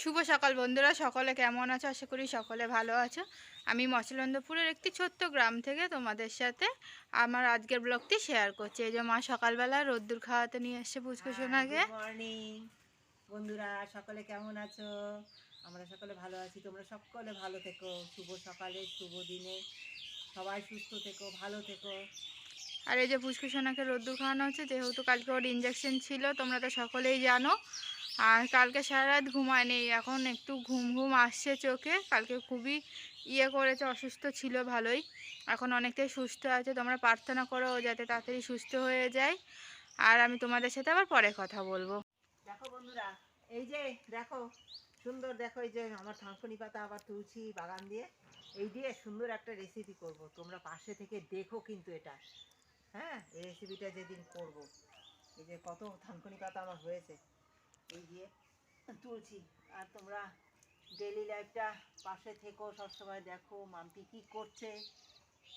শুভ সকাল বন্ধুরা সকলে কেমন আছো? আশা করি সকলে ভালো আছো। আমি মচলন্দপুরের একটি ছোট্ট গ্রাম থেকে তোমাদের সাথে আমার আজকের ব্লগটি শেয়ার করছি। এই যে মা সকালবেলা রোদ্দুর খাওয়াতে নিয়ে এসছে পুচকু সোনাকে। মর্নিং বন্ধুরা সকলে কেমন আছো? আমরা সকলে ভালো আছি তোমরা সকলে ভালো থেকো। শুভ সকালে শুভ দিনে। সবাই সুস্থ থেকো ভালো থেকো। আর এই যে পুচকু সোনাকে রোদ্দুর খাওয়ানো হচ্ছে যেহেতু কালকে ওর ইঞ্জেকশন ছিল তোমরা তো সকলেই জানো। আর কালকে সারা রাত ঘুমায়নি এখন একটু ঘুম ঘুম আসছে চোখে, কালকে খুবই ইয়ে করেছে, অসুস্থ ছিল ভালোই, এখন অনেকটাই সুস্থ আছে, তোমরা প্রার্থনা করো যাতে তাড়াতাড়ি সুস্থ হয়ে যায়, আর আমি তোমাদের সাথে আবার পরে কথা বলব। দেখো বন্ধুরা, এই যে দেখো, সুন্দর দেখো, এই যে আমার থানকুনি পাতা আবার তুলছি বাগান দিয়ে, এই দিয়ে সুন্দর একটা রেসিপি করব, তোমরা পাশে থেকে দেখো কিন্তু এটা। হ্যাঁ এই রেসিপিটা যেদিন করব, এই যে কত থানকুনি পাতা আমার হয়েছে। এই দিয়ে তুলছি। আর তোমরা ডেলি লাইফটা পাশে থেকো, সবসময় দেখো মাম্পি কি করছে।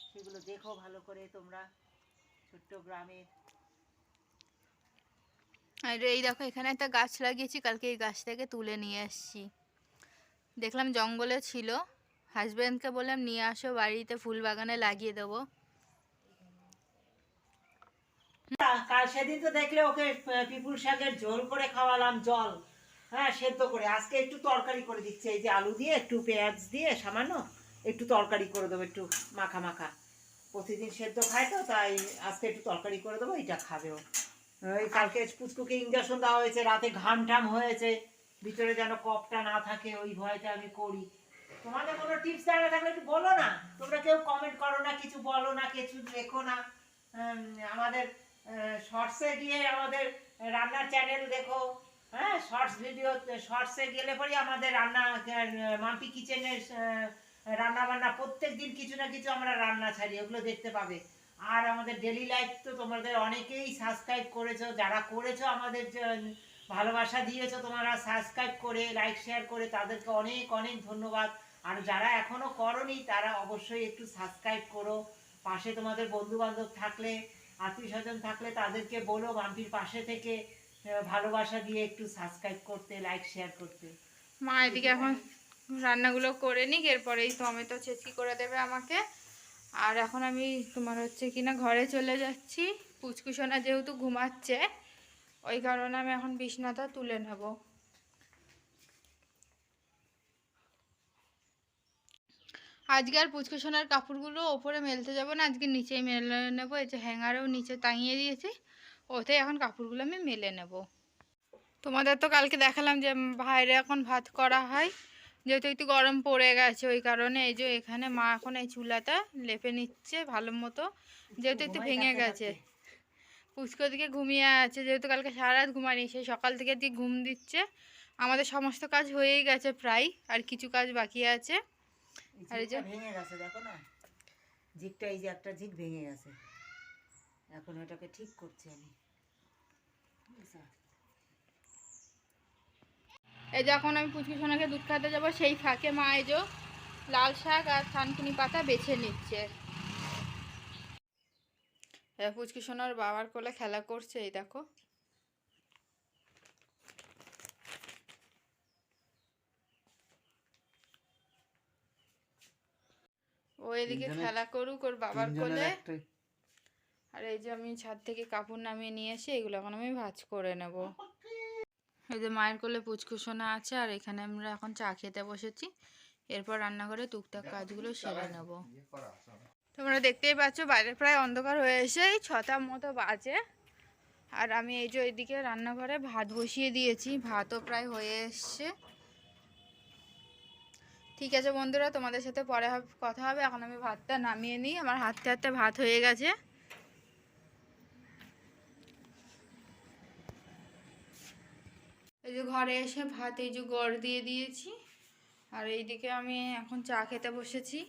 সেগুলো দেখো ভালো করে তোমরা ছোট্ট গ্রামের আর এই দেখো, এখানে একটা গাছ লাগিয়েছি, কালকে এই গাছ থেকে তুলে নিয়ে এসেছি দেখলাম জঙ্গলে ছিল। হাজব্যান্ডকে বললাম, নিয়ে আসো, বাড়িতে ফুল বাগানে লাগিয়ে দেবো। কাল সেদিন তো দেখলে ওকে পিপুল শাকের ঝোল করে খাওয়ালাম, জল। হ্যাঁ সেদ্ধ করে। আজকে একটু তরকারি করে দিচ্ছে। এই যে আলু দিয়ে, একটু পেঁয়াজ দিয়ে সামান্য একটু তরকারি করে দেবো, একটু মাখা মাখা। প্রতিদিন সেদ্ধ খায় তো, তাই আজকে একটু তরকারি করে দেবো এটা খাবে ওই কালকে পুচকুকে ইঞ্জেকশন দেওয়া হয়েছে, রাতে ঘাম টাম হয়েছে। ভিতরে যেন কপটা না থাকে, ওই ভয়টা আমি করি। তোমাদের কোনো টিপস জানা থাকলে একটু বলো না। তোমরা কেউ কমেন্ট করো না, কিছু বলো না, কিছু লেখো না। আমাদের শর্টসে গিয়ে আমাদের রান্নার চ্যানেল দেখো। হ্যাঁ শর্টস ভিডিও শর্টসে গেলে পরে আমাদের রান্না মাম্পি কিচেনের রান্না বান্না প্রত্যেক দিন কিছু না কিছু আমরা রান্না ছাড়ি, ওগুলো দেখতে পাবে। আর আমাদের ডেলি লাইফ তো তোমাদের অনেকেই সাবস্ক্রাইব করেছ, যারা করেছ আমাদের ভালোবাসা দিয়েছ, তোমরা সাবস্ক্রাইব করে লাইক শেয়ার করে তাদেরকে অনেক অনেক ধন্যবাদ। আর যারা এখনও করনি, তারা অবশ্যই একটু সাবস্ক্রাইব করো। পাশে তোমাদের বন্ধু বান্ধব থাকলে আত্মীয় স্বজন থাকলে তাদেরকে বলো মাম্পির পাশে থেকে ভালোবাসা দিয়ে একটু সাবস্ক্রাইব করতে লাইক শেয়ার করতে। মা এদিকে এখন রান্নাগুলো করে নিক এরপরেই টমেটো ছেঁচকি করে দেবে আমাকে। আর এখন আমি তোমার হচ্ছে কিনা ঘরে চলে যাচ্ছি। পুচকু সোনা যেহেতু ঘুমাচ্ছে ওই কারণে আমি এখন বিছনাটা তুলে নেব। আজকে আর পুচকু সোনার কাপড়গুলো ওপরে মেলতে যাব না আজকে নিচেই মেলে নেব এই যে হ্যাঙ্গারেও নিচে টাঙিয়ে দিয়েছি ওতে এখন কাপড়গুলো আমি মেলে নেব। তোমাদের তো কালকে দেখালাম যে বাইরে এখন ভাত করা হয় যেহেতু একটু গরম পড়ে গেছে ওই কারণে এই যে এখানে মা এখন এই চুলাটা লেপে নিচ্ছে ভালো মতো যেহেতু একটু ভেঙে গেছে। পুচকো দিকে ঘুমিয়ে আছে যেহেতু কালকে সারা রাত ঘুমায়নি সেই সকাল থেকে দিয়ে ঘুম দিচ্ছে আমাদের সমস্ত কাজ হয়েই গেছে প্রায় আর কিছু কাজ বাকি আছে। আর এই যে- ভেঙে গেছে দেখো না? ঝিকটা এই যে একটা ঝিক ভেঙে গেছে। এখন এটাকে ঠিক করছি আমি। এই যে আমি পুচকি সোনাকে দুধ খাতে যাব সেই ফাঁকে মা এই যে লাল শাক আর থানকুনি পাতা বেছে নিচ্ছে। পুচকি সোনার বাবার কোলে খেলা করছে এই দেখো। ও এদিকে খেলা করুক ওর বাবার কোলে। আর এই যে আমি ছাদ থেকে কাপড় নামিয়ে নিয়ে এসে এগুলো এখন আমি ভাজ করে নেব। এই যে মায়ের কোলে পুচকুসোনা আছে আর এখানে আমরা এখন চা খেতে বসেছি। এরপর রান্নাঘরে টুকটাক কাজগুলো সেরে নেব। তোমরা দেখতেই পাচ্ছ বাইরে প্রায় অন্ধকার হয়ে এসে এই ছটার মতো বাজে। আর আমি এই যে ওইদিকে রান্নাঘরে ভাত বসিয়ে দিয়েছি ভাতও প্রায় হয়ে এসছে। ঠিক আছে বন্ধুরা, তোমাদের সাথে পরে কথা হবে। এখন আমি ভাতটা নামিয়ে নিই। আমার হাতে হাতে ভাত হয়ে গেছে। এই যে ঘরে এসে ভাত, এই যে গড় দিয়ে দিয়েছি। আর এইদিকে আমি এখন চা খেতে বসেছি।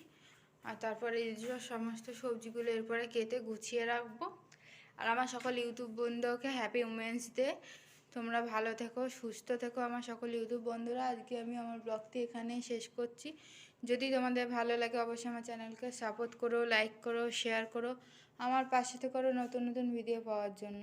আর তারপরে এই যে সমস্ত সবজিগুলো এরপরে কেটে গুছিয়ে রাখব। আর আমার সকল ইউটিউব বন্ধুকে হ্যাপি উমেন্স ডে তোমরা ভালো থেকো, সুস্থ থেকো আমার সকল ইউটিউব বন্ধুরা। আজকে আমি আমার ব্লগটি এখানেই শেষ করছি। যদি তোমাদের ভালো লাগে অবশ্যই আমার চ্যানেলকে সাপোর্ট করো লাইক করো শেয়ার করো। আমার পাশে থেকে নতুন নতুন ভিডিও পাওয়ার জন্য।